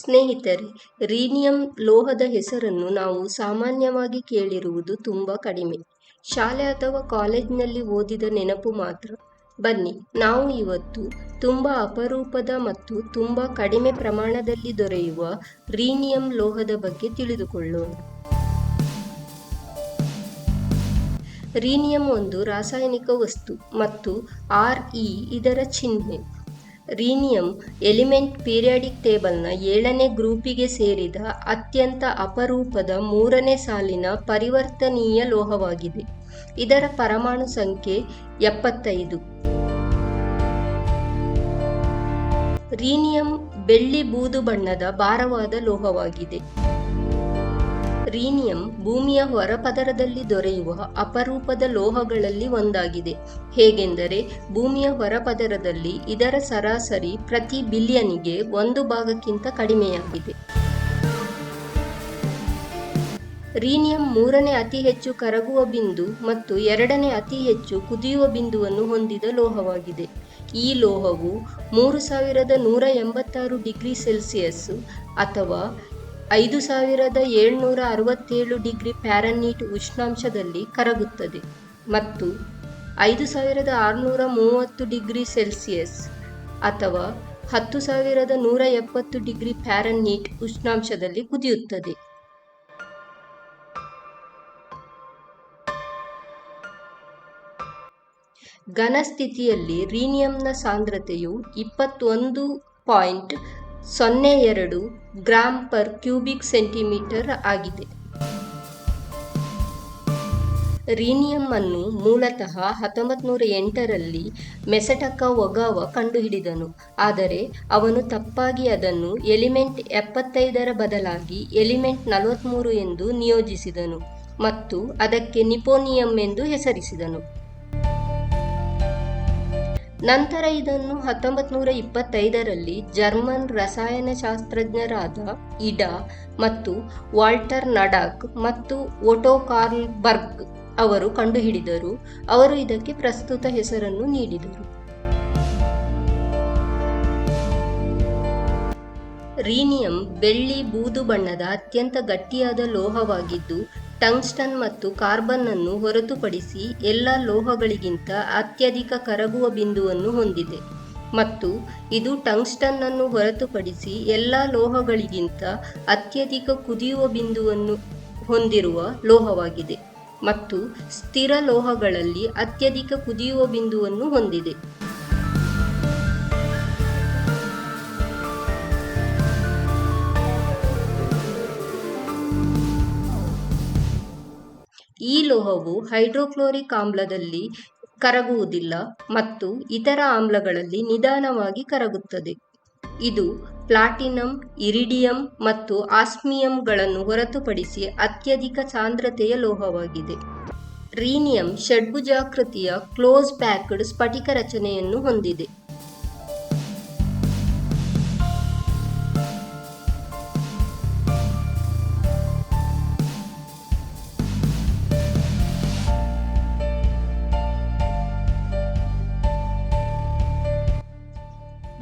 ಸ್ನೇಹಿತರೆ, ರೀನಿಯಂ ಲೋಹದ ಹೆಸರನ್ನು ನಾವು ಸಾಮಾನ್ಯವಾಗಿ ಕೇಳಿರುವುದು ತುಂಬ ಕಡಿಮೆ. ಶಾಲೆ ಅಥವಾ ಕಾಲೇಜಿನಲ್ಲಿ ಓದಿದ ನೆನಪು ಮಾತ್ರ. ಬನ್ನಿ, ನಾವು ಇವತ್ತು ತುಂಬ ಅಪರೂಪದ ಮತ್ತು ತುಂಬ ಕಡಿಮೆ ಪ್ರಮಾಣದಲ್ಲಿ ದೊರೆಯುವ ರೀನಿಯಂ ಲೋಹದ ಬಗ್ಗೆ ತಿಳಿದುಕೊಳ್ಳೋಣ. ರೀನಿಯಂ ಒಂದು ರಾಸಾಯನಿಕ ವಸ್ತು ಮತ್ತು ಆರ್ ಇ ಇದರ ಚಿಹ್ನೆ. ರೀನಿಯಂ ಎಲಿಮೆಂಟ್ ಪೀರಿಯಾಡಿಕ್ ಟೇಬಲ್ನ ಏಳನೇ ಗ್ರೂಪಿಗೆ ಸೇರಿದ ಅತ್ಯಂತ ಅಪರೂಪದ ಮೂರನೇ ಸಾಲಿನ ಪರಿವರ್ತನೀಯ ಲೋಹವಾಗಿದೆ. ಇದರ ಪರಮಾಣು ಸಂಖ್ಯೆ ಎಪ್ಪತ್ತೈದು. ರೀನಿಯಂ ಬೆಳ್ಳಿ ಬೂದು ಬಣ್ಣದ ಭಾರವಾದ ಲೋಹವಾಗಿದೆ. ರೀನಿಯಂ ಭೂಮಿಯ ಹೊರಪದರದಲ್ಲಿ ದೊರೆಯುವ ಅಪರೂಪದ ಲೋಹಗಳಲ್ಲಿ ಒಂದಾಗಿದೆ. ಹೇಗೆಂದರೆ, ಭೂಮಿಯ ಹೊರಪದರದಲ್ಲಿ ಇದರ ಸರಾಸರಿ ಪ್ರತಿ ಬಿಲಿಯನಿಗೆ ಒಂದು ಭಾಗಕ್ಕಿಂತ ಕಡಿಮೆಯಾಗಿದೆ. ರೀನಿಯಂ ಮೂರನೇ ಅತಿ ಹೆಚ್ಚು ಕರಗುವ ಬಿಂದು ಮತ್ತು ಎರಡನೇ ಅತಿ ಹೆಚ್ಚು ಕುದಿಯುವ ಬಿಂದುವನ್ನು ಹೊಂದಿದ ಲೋಹವಾಗಿದೆ. ಈ ಲೋಹವು ಮೂರು ಸಾವಿರದ ನೂರ ಎಂಬತ್ತಾರು ಡಿಗ್ರಿ ಸೆಲ್ಸಿಯಸ್ ಅಥವಾ ಐದು ಸಾವಿರದ ಏಳ್ನೂರ ಅರವತ್ತೇಳು ಡಿಗ್ರಿ ಪ್ಯಾರನ್ನೀಟ್ ಉಷ್ಣಾಂಶದಲ್ಲಿ ಕರಗುತ್ತದೆ ಮತ್ತು ಐದು ಸಾವಿರದ ಆರುನೂರ ಮೂವತ್ತು ಡಿಗ್ರಿ ಸೆಲ್ಸಿಯಸ್ ಅಥವಾ ಹತ್ತು ಸಾವಿರದ ನೂರ ಎಪ್ಪತ್ತು ಡಿಗ್ರಿ ಪ್ಯಾರನೀಟ್ ಉಷ್ಣಾಂಶದಲ್ಲಿ ಕುದಿಯುತ್ತದೆ. ಘನ ಸ್ಥಿತಿಯಲ್ಲಿ ರೀನಿಯಂನ ಸಾಂದ್ರತೆಯು ಇಪ್ಪತ್ತೊಂದು ಪಾಯಿಂಟ್ ಸೊನ್ನೆ ಎರಡು ಗ್ರಾಂ ಪರ್ ಕ್ಯೂಬಿಕ್ ಸೆಂಟಿಮೀಟರ್ ಆಗಿದೆ. ರೀನಿಯಂ ಅನ್ನು ಮೂಲತಃ ಹತ್ತೊಂಬತ್ತು ನೂರ ಎಂಟರಲ್ಲಿ ಮೆಸಟಕ ಒಗಾವ ಕಂಡುಹಿಡಿದನು. ಆದರೆ ಅವನು ತಪ್ಪಾಗಿ ಅದನ್ನು ಎಲಿಮೆಂಟ್ ಎಪ್ಪತ್ತೈದರ ಬದಲಾಗಿ ಎಲಿಮೆಂಟ್ ನಲವತ್ತ್ಮೂರು ಎಂದು ನಿಯೋಜಿಸಿದನು ಮತ್ತು ಅದಕ್ಕೆ ನಿಪೋನಿಯಂ ಎಂದು ಹೆಸರಿಸಿದನು. ನಂತರ ಇದನ್ನು ಹತ್ತೊಂಬತ್ತು ನೂರ ಇಪ್ಪತ್ತೈದರಲ್ಲಿ ಜರ್ಮನ್ ರಸಾಯನಶಾಸ್ತ್ರಜ್ಞರಾದ ಇಡಾ ಮತ್ತು ವಾಲ್ಟರ್ ನಡಾಕ್ ಮತ್ತು ಒಟೋ ಕಾರ್ಲ್ಬರ್ಗ್ ಅವರು ಕಂಡುಹಿಡಿದರು. ಅವರು ಇದಕ್ಕೆ ಪ್ರಸ್ತುತ ಹೆಸರನ್ನು ನೀಡಿದರು. ರೀನಿಯಂ ಬೆಳ್ಳಿ ಬೂದು ಬಣ್ಣದ ಅತ್ಯಂತ ಗಟ್ಟಿಯಾದ ಲೋಹವಾಗಿದ್ದು ಟಂಗ್ಸ್ಟನ್ ಮತ್ತು ಕಾರ್ಬನ್ ಅನ್ನು ಹೊರತುಪಡಿಸಿ ಎಲ್ಲ ಲೋಹಗಳಿಗಿಂತ ಅತ್ಯಧಿಕ ಕರಗುವ ಬಿಂದುವನ್ನು ಹೊಂದಿದೆ. ಮತ್ತು ಇದು ಟಂಗ್ಸ್ಟನ್ ಅನ್ನು ಹೊರತುಪಡಿಸಿ ಎಲ್ಲ ಲೋಹಗಳಿಗಿಂತ ಅತ್ಯಧಿಕ ಕುದಿಯುವ ಬಿಂದುವನ್ನು ಹೊಂದಿರುವ ಲೋಹವಾಗಿದೆ. ಮತ್ತು ಸ್ಥಿರ ಲೋಹಗಳಲ್ಲಿ ಅತ್ಯಧಿಕ ಕುದಿಯುವ ಬಿಂದುವನ್ನು ಹೊಂದಿದೆ. ಈ ಲೋಹವು ಹೈಡ್ರೋಕ್ಲೋರಿಕ್ ಆಮ್ಲದಲ್ಲಿ ಕರಗುವುದಿಲ್ಲ ಮತ್ತು ಇತರ ಆಮ್ಲಗಳಲ್ಲಿ ನಿಧಾನವಾಗಿ ಕರಗುತ್ತದೆ. ಇದು ಪ್ಲಾಟಿನಂ, ಇರಿಡಿಯಂ ಮತ್ತು ಆಸ್ಮಿಯಂಗಳನ್ನು ಹೊರತುಪಡಿಸಿ ಅತ್ಯಧಿಕ ಸಾಂದ್ರತೆಯ ಲೋಹವಾಗಿದೆ. ರೀನಿಯಂ ಷಡ್ಭುಜಾಕೃತಿಯ ಕ್ಲೋಸ್ ಪ್ಯಾಕ್ಡ್ ಸ್ಫಟಿಕ ರಚನೆಯನ್ನು ಹೊಂದಿದೆ.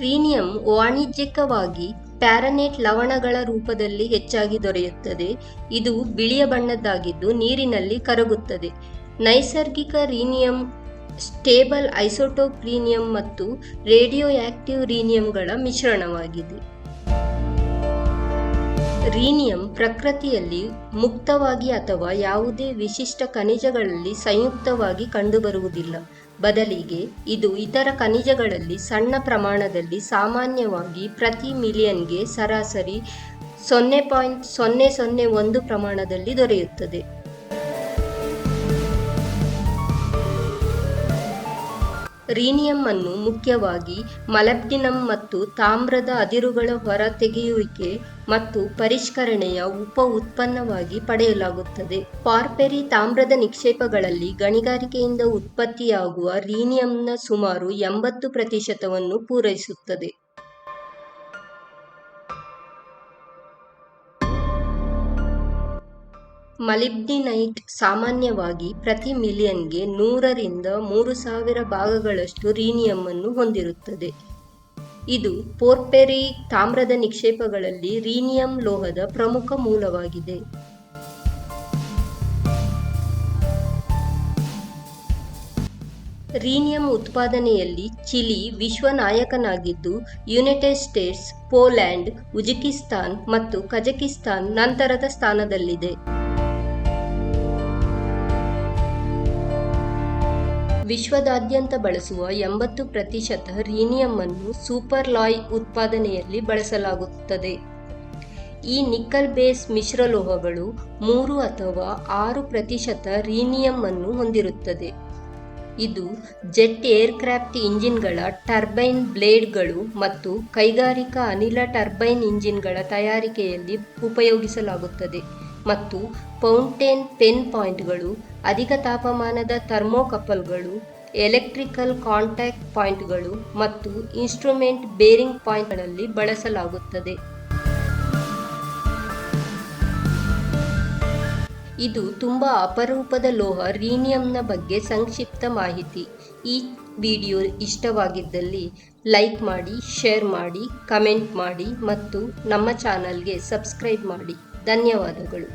ರೀನಿಯಂ ವಾಣಿಜ್ಯಿಕವಾಗಿ ಪ್ಯಾರನೇಟ್ ಲವಣಗಳ ರೂಪದಲ್ಲಿ ಹೆಚ್ಚಾಗಿ ದೊರೆಯುತ್ತದೆ. ಇದು ಬಿಳಿಯ ಬಣ್ಣದ್ದಾಗಿದ್ದು ನೀರಿನಲ್ಲಿ ಕರಗುತ್ತದೆ. ನೈಸರ್ಗಿಕ ರೀನಿಯಂ, ಸ್ಟೇಬಲ್ ಐಸೋಟೋಪ್ ರೀನಿಯಂ ಮತ್ತು ರೇಡಿಯೋ ಆಕ್ಟಿವ್ ರೀನಿಯಂಗಳ ಮಿಶ್ರಣವಾಗಿದೆ. ರೀನಿಯಂ ಪ್ರಕೃತಿಯಲ್ಲಿ ಮುಕ್ತವಾಗಿ ಅಥವಾ ಯಾವುದೇ ವಿಶಿಷ್ಟ ಖನಿಜಗಳಲ್ಲಿ ಸಂಯುಕ್ತವಾಗಿ ಕಂಡುಬರುವುದಿಲ್ಲ. ಬದಲಿಗೆ ಇದು ಇತರ ಖನಿಜಗಳಲ್ಲಿ ಸಣ್ಣ ಪ್ರಮಾಣದಲ್ಲಿ ಸಾಮಾನ್ಯವಾಗಿ ಪ್ರತಿ ಮಿಲಿಯನ್ಗೆ ಸರಾಸರಿ ಸೊನ್ನೆ ಪಾಯಿಂಟ್ ಸೊನ್ನೆ ಸೊನ್ನೆ ಒಂದು ಪ್ರಮಾಣದಲ್ಲಿ ದೊರೆಯುತ್ತದೆ. ರೀನಿಯಂ ಅನ್ನು ಮುಖ್ಯವಾಗಿ ಮಲಬ್ಡಿನಂ ಮತ್ತು ತಾಮ್ರದ ಅದಿರುಗಳ ಹೊರತೆಗೆಯುವಿಕೆ ಮತ್ತು ಪರಿಷ್ಕರಣೆಯ ಉಪ ಉತ್ಪನ್ನವಾಗಿ ಪಡೆಯಲಾಗುತ್ತದೆ. ಪಾರ್ಪೆರಿ ತಾಮ್ರದ ನಿಕ್ಷೇಪಗಳಲ್ಲಿ ಗಣಿಗಾರಿಕೆಯಿಂದ ಉತ್ಪತ್ತಿಯಾಗುವ ರೀನಿಯಂನ ಸುಮಾರು ಎಂಬತ್ತು ಪ್ರತಿಶತವನ್ನು ಪೂರೈಸುತ್ತದೆ. ಮಲಿಬ್ಡಿನೈಟ್ ಸಾಮಾನ್ಯವಾಗಿ ಪ್ರತಿ ಮಿಲಿಯನ್ಗೆ ನೂರರಿಂದ ಮೂರು ಸಾವಿರ ಭಾಗಗಳಷ್ಟು ರೀನಿಯಂ ಅನ್ನು ಹೊಂದಿರುತ್ತದೆ. ಇದು ಪೋರ್ಪೆರಿ ತಾಮ್ರದ ನಿಕ್ಷೇಪಗಳಲ್ಲಿ ರೀನಿಯಂ ಲೋಹದ ಪ್ರಮುಖ ಮೂಲವಾಗಿದೆ. ರೀನಿಯಂ ಉತ್ಪಾದನೆಯಲ್ಲಿ ಚಿಲಿ ವಿಶ್ವ ನಾಯಕನಾಗಿದ್ದು ಯುನೈಟೆಡ್ ಸ್ಟೇಟ್ಸ್, ಪೋಲ್ಯಾಂಡ್ ಉಜ್ಬೆಕಿಸ್ತಾನ್ ಮತ್ತು ಕಜಕಿಸ್ತಾನ್ ನಂತರದ ಸ್ಥಾನದಲ್ಲಿದೆ. ವಿಶ್ವದಾದ್ಯಂತ ಬಳಸುವ ಎಂಬತ್ತು ಪ್ರತಿಶತ ರೀನಿಯಂ ಅನ್ನು ಸೂಪರ್ಲಾಯ್ ಉತ್ಪಾದನೆಯಲ್ಲಿ ಬಳಸಲಾಗುತ್ತದೆ. ಈ ನಿಕ್ಕಲ್ ಬೇಸ್ ಮಿಶ್ರಲೋಹಗಳು ಮೂರು ಅಥವಾ ಆರು ಪ್ರತಿಶತ ರೀನಿಯಂ ಅನ್ನು ಹೊಂದಿರುತ್ತದೆ. ಇದು ಜೆಟ್ ಏರ್ಕ್ರಾಫ್ಟ್ ಇಂಜಿನ್ಗಳ ಟರ್ಬೈನ್ ಬ್ಲೇಡ್ಗಳು ಮತ್ತು ಕೈಗಾರಿಕಾ ಅನಿಲ ಟರ್ಬೈನ್ ಇಂಜಿನ್ಗಳ ತಯಾರಿಕೆಯಲ್ಲಿ ಉಪಯೋಗಿಸಲಾಗುತ್ತದೆ. ಮತ್ತು ಫೌಂಟೇನ್ ಪೆನ್ ಪಾಯಿಂಟ್ಗಳು, ಅಧಿಕ ತಾಪಮಾನದ ಥರ್ಮೋಕಪಲ್ಗಳು, ಎಲೆಕ್ಟ್ರಿಕಲ್ ಕಾಂಟ್ಯಾಕ್ಟ್ ಪಾಯಿಂಟ್ಗಳು ಮತ್ತು ಇನ್ಸ್ಟ್ರುಮೆಂಟ್ ಬೇರಿಂಗ್ ಪಾಯಿಂಟ್ಗಳಲ್ಲಿ ಬಳಸಲಾಗುತ್ತದೆ. ಇದು ತುಂಬ ಅಪರೂಪದ ಲೋಹ ರೀನಿಯಂನ ಬಗ್ಗೆ ಸಂಕ್ಷಿಪ್ತ ಮಾಹಿತಿ. ಈ ವಿಡಿಯೋ ಇಷ್ಟವಾಗಿದ್ದಲ್ಲಿ ಲೈಕ್ ಮಾಡಿ, ಶೇರ್ ಮಾಡಿ, ಕಮೆಂಟ್ ಮಾಡಿ ಮತ್ತು ನಮ್ಮ ಚಾನಲ್ಗೆ ಸಬ್ಸ್ಕ್ರೈಬ್ ಮಾಡಿ. ಧನ್ಯವಾದಗಳು